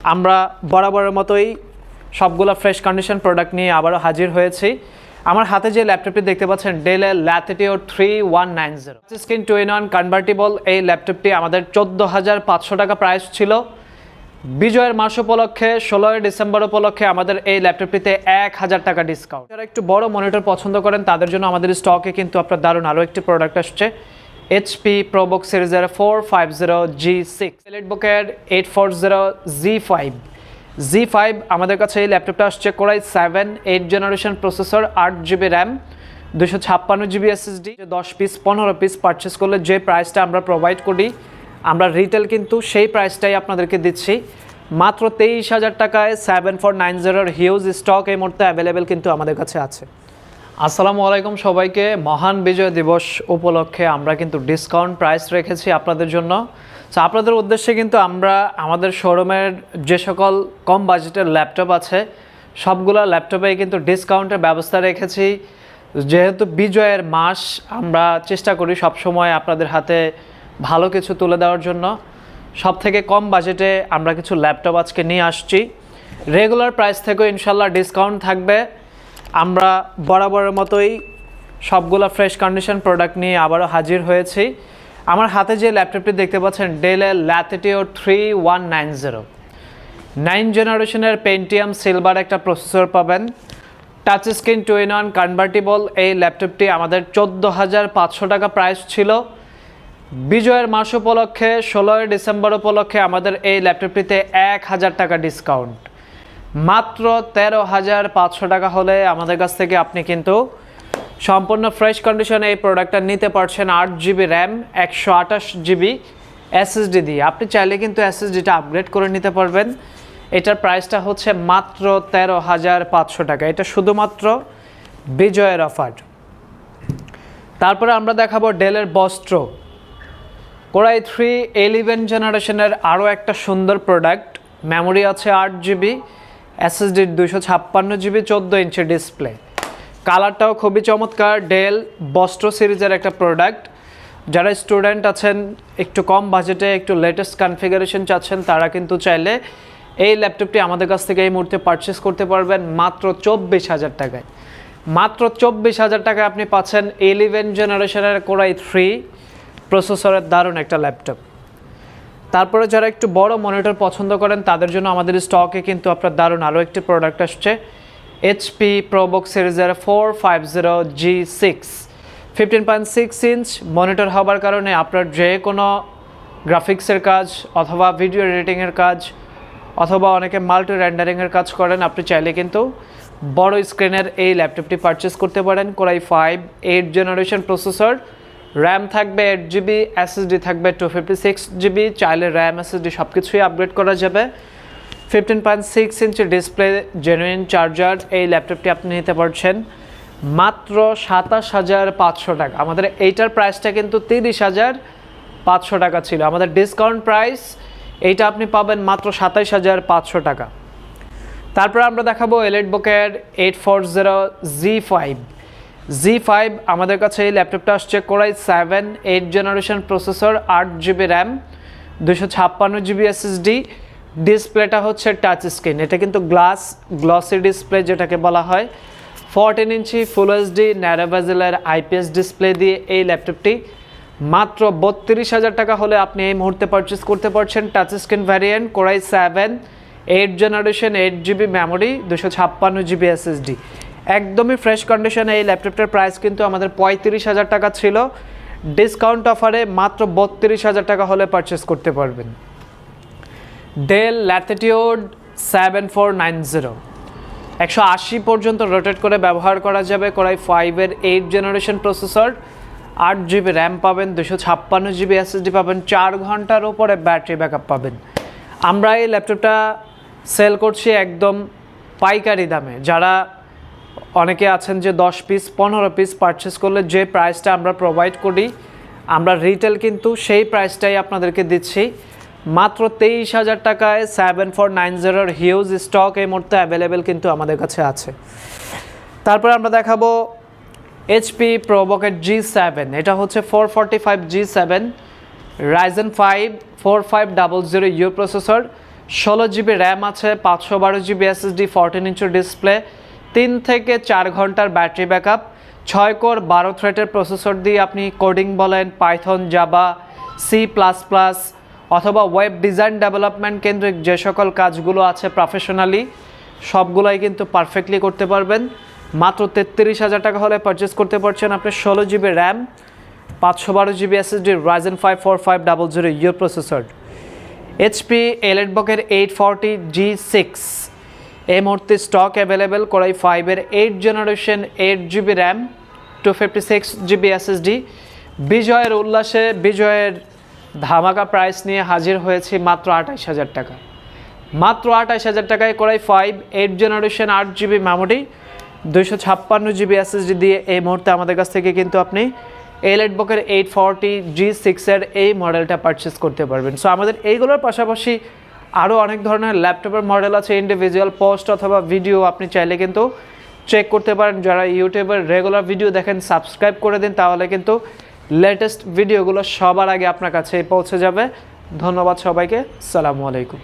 আমরা বরাবরের মতোই সবগুলো ফ্রেশ কন্ডিশন প্রোডাক্ট নিয়ে আবারও হাজির হয়েছি। আমার হাতে যে ল্যাপটপটি দেখতে পাচ্ছেন ডেলের ল্যাথিটিও three one nine zero screen two in one convertible এই ল্যাপটপটি আমাদের চোদ্দ হাজার পাঁচশো টাকা প্রাইস ছিল। বিজয়ের মাস উপলক্ষে, ষোলোই ডিসেম্বর উপলক্ষে আমাদের এই ল্যাপটপটিতে এক হাজার টাকা ডিসকাউন্ট যারা একটু বড় মনিটর পছন্দ করেন, তাদের জন্য আমাদের স্টকে কিন্তু আপনার দারুণ আরও একটি প্রোডাক্ট আসছে। এইচপি প্রোবুক সিরিজের four five zero G six বুকের eight four zero G five G five আমাদের কাছে এই ল্যাপটপটা আসছে Core i seven eight generation processor আট জিবি র্যাম দুশো ছাপ্পান্ন জিবি এসএসডি দশ পিস পনেরো পিস পারচেস করলে যে প্রাইসটা আমরা প্রোভাইড করি, আমরা রিটেল কিন্তু সেই প্রাইসটাই আপনাদেরকে দিচ্ছি। মাত্র তেইশ হাজার টাকায় সেভেন ফোর নাইন জিরোর হিউজ স্টক এই মুহূর্তে অ্যাভেলেবেল কিন্তু আমাদের কাছে আছে। আসসালামু আলাইকুম সবাইকে। মহান বিজয় দিবস উপলক্ষে আমরা কিন্তু ডিসকাউন্ট প্রাইস রেখেছি আপনাদের জন্য। তো আপনাদের উদ্দেশ্যে কিন্তু আমরা আমাদের শোরুমের যে সকল কম বাজেটের ল্যাপটপ আছে, সবগুলো ল্যাপটপে কিন্তু ডিসকাউন্টের ব্যবস্থা রেখেছি। যেহেতু বিজয়ের মাস, আমরা চেষ্টা করি সবসময় আপনাদের হাতে ভালো কিছু তুলে দেওয়ার জন্য। সব থেকে কম বাজেটে আমরা কিছু ল্যাপটপ আজকে নিয়ে আসছি। রেগুলার প্রাইস থেকেও ইনশাল্লাহ ডিসকাউন্ট থাকবে। আমরা বরাবরের মতোই সবগুলো ফ্রেশ কন্ডিশন প্রোডাক্ট নিয়ে আবারও হাজির হয়েছি। আমার হাতে যে ল্যাপটপটি দেখতে পাচ্ছেন ডেলের ল্যাথিটিও three one nine zero nine জেনারেশনের পেন্টিয়াম সিলভার একটা প্রসেসর পাবেন। Touch screen two in one convertible এই ল্যাপটপটি আমাদের চোদ্দ হাজার পাঁচশো টাকা প্রাইস ছিল। বিজয়ের মাস উপলক্ষে, ষোলোই ডিসেম্বর উপলক্ষে আমাদের এই ল্যাপটপটিতে এক হাজার টাকা ডিসকাউন্ট মাত্র তেরো হাজার পাঁচশো টাকা হলে আমাদের কাছ থেকে আপনি কিন্তু সম্পূর্ণ ফ্রেশ কন্ডিশনে এই প্রোডাক্টটা নিতে পারছেন আট জিবি র্যাম একশো আঠাশ জিবি এসএসডি দিয়ে। আপনি চাইলে কিন্তু এসএসডিটা আপগ্রেড করে নিতে পারবেন। এটার প্রাইসটা হচ্ছে মাত্র তেরো হাজার পাঁচশো টাকা। এটা শুধুমাত্র বিজয়ের অফার তারপরে আমরা দেখাবো ডেলের বস্ত্র। কোরাই থ্রি এলিভেন জেনারেশনের আরও একটা সুন্দর প্রোডাক্ট মেমোরি আছে আট জিবি। এসএসডির দুশো ছাপ্পান্ন জিবি চোদ্দ ইঞ্চি ডিসপ্লে কালারটাও খুবই চমৎকার ডেল বস্ত্র সিরিজের একটা প্রোডাক্ট যারা স্টুডেন্ট আছেন, একটু কম বাজেটে একটু লেটেস্ট কনফিগারেশন চাচ্ছেন, তারা কিন্তু চাইলে এই ল্যাপটপটি আমাদের কাছ থেকে এই মুহূর্তে পারচেস করতে পারবেন মাত্র চব্বিশ হাজার টাকায়। মাত্র চব্বিশ হাজার টাকায় আপনি পাচ্ছেন ইলেভেন জেনারেশনের কোরাই থ্রি প্রসেসরের দারুণ একটা ল্যাপটপ তারপরে যারা একটু বড় মনিটর পছন্দ করেন, তাদের জন্য আমাদের স্টকে কিন্তু আপনার দারুণ আরও একটি প্রোডাক্ট আসছে। এইচপি প্রোবুক সিরিজের four five zero G six fifteen point six inch monitor হবার কারণে আপনার যে কোনো গ্রাফিক্সের কাজ অথবা ভিডিও এডিটিংয়ের কাজ অথবা অনেকে মাল্টি র্যান্ডারিংয়ের কাজ করেন, আপনি চাইলে কিন্তু বড় স্ক্রিনের এই ল্যাপটপটি পারচেস করতে পারেন। Core i five eight generation processor RAM থাকবে এইট জিবি এসএসডি থাকবে টু ফিফটি সিক্স জিবি চাইলে র্যাম এসএসডি সব কিছুই আপগ্রেড করা যাবে। Fifteen point six inch display genuine charger এই ল্যাপটপটি আপনি নিতে পারছেন। মাত্র সাতাশ হাজার পাঁচশো টাকা। আমাদের এইটার প্রাইসটা কিন্তু তিরিশ হাজার পাঁচশো টাকা ছিল। আমাদের ডিসকাউন্ট প্রাইস এইটা আপনি পাবেন মাত্র সাতাইশ হাজার পাঁচশো টাকা। তারপর আমরা দেখাবো এলেট বুকের eight four zero G five G five আমাদের কাছে এই ল্যাপটপটা আসছে Core i seven eight generation processor আট জিবি র্যাম দুশো ছাপ্পান্ন জিবি এসএসডি ডিসপ্লেটা হচ্ছে টাচ স্ক্রিন এটা কিন্তু গ্লাস গ্লসি ডিসপ্লে যেটাকে বলা হয়। ফোরটিন ইঞ্চি ফুল এইচডি ন্যারোভাজেলের আইপিএস ডিসপ্লে দিয়ে এই ল্যাপটপটি। মাত্র বত্রিশ হাজার টাকা হলে আপনি এই মুহূর্তে পারচেস করতে পারছেন touch screen variant Core i seven eight generation eight GB memory দুশো ছাপ্পান্ন জিবি এসএসডি একদমই ফ্রেশ কন্ডিশনে এই ল্যাপটপটার প্রাইস কিন্তু আমাদের পঁয়ত্রিশ হাজার টাকা ছিল। ডিসকাউন্ট অফারে মাত্র বত্রিশ হাজার টাকা হলে পারচেস করতে পারবেন। Dell Latitude seven four nine zero একশো আশি পর্যন্ত রোটেট করে ব্যবহার করা যাবে কোরাই ফাইভের এইট জেনারেশন প্রসেসর আট জিবি র্যাম পাবেন, দুশো ছাপ্পান্ন জিবি এসএসডি পাবেন, চার ঘণ্টার ওপরে ব্যাটারি ব্যাকআপ পাবেন। আমরা এই ল্যাপটপটা সেল করছি একদম পাইকারি দামে। যারা অনেকে আছেন যে দশ পিস পনেরো পিস পারচেস করলে যে প্রাইসটা আমরা প্রোভাইড করি, আমরা রিটেল কিন্তু সেই প্রাইসটাই আপনাদেরকে দিচ্ছি। মাত্র তেইশ হাজার টাকায় সেভেন ফোর নাইন জিরোর হিউজ স্টক এই মুহূর্তে অ্যাভেলেবেল কিন্তু আমাদের কাছে আছে। তারপর আমরা দেখাবো এইচপি প্রোবকেট জি সেভেন এটা হচ্ছে four forty five G seven Ryzen five four five double zero U processor ষোলো জিবি র্যাম আছে, পাঁচশো বারো জিবি এসএসডি ফোরটিন ইঞ্চের ডিসপ্লে তিন থেকে চার ঘণ্টার ব্যাটারি ব্যাকআপ, ছয় কোর বারো থ্রেটের প্রসেসর দিয়ে আপনি কোডিং বলেন Python Java C plus plus অথবা ওয়েব ডিজাইন ডেভেলপমেন্ট কেন্দ্রিক যে সকল কাজগুলো আছে প্রফেশনালি, সবগুলাই কিন্তু পারফেক্টলি করতে পারবেন। মাত্র তেত্রিশ হাজার টাকা হলে পারচেস করতে পারছেন আপনি ষোলো জিবি র্যাম, পাঁচশো বারো GB SSD Ryzen five four five double zero your processor HP এলেটবকের এইট ফর্টি জি সিক্স এই মুহূর্তে স্টক অ্যাভেলেবেল করাই ফাইভের eight generation eight GB RAM two fifty six GB SSD বিজয়ের উল্লাসে, বিজয়ের ধামাকা প্রাইস নিয়ে হাজির হয়েছি মাত্র আঠাইশ হাজার টাকা। মাত্র আঠাইশ হাজার টাকায় core i five eight generation আট জিবি মেমোরি দুইশো ছাপ্পান্ন জিবি এসএসডি দিয়ে এই মুহূর্তে আমাদের কাছ থেকে কিন্তু আপনি এলএড বকের এইট ফর্টি জি সিক্সের এই মডেলটা পারচেস করতে পারবেন। সো আমাদের এইগুলোর পাশাপাশি আরও অনেক ধরনের ল্যাপটপের মডেল আছে ইন্ডিভিজুয়াল পোস্ট অথবা ভিডিও আপনি চাইলে কিন্তু চেক করতে পারেন। যারা ইউটিউবের রেগুলার ভিডিও দেখেন সাবস্ক্রাইব করে দিন, তাহলে কিন্তু লেটেস্ট ভিডিওগুলো সবার আগে আপনার কাছে পৌঁছে যাবে। ধন্যবাদ সবাইকে, সালামু আলাইকুম।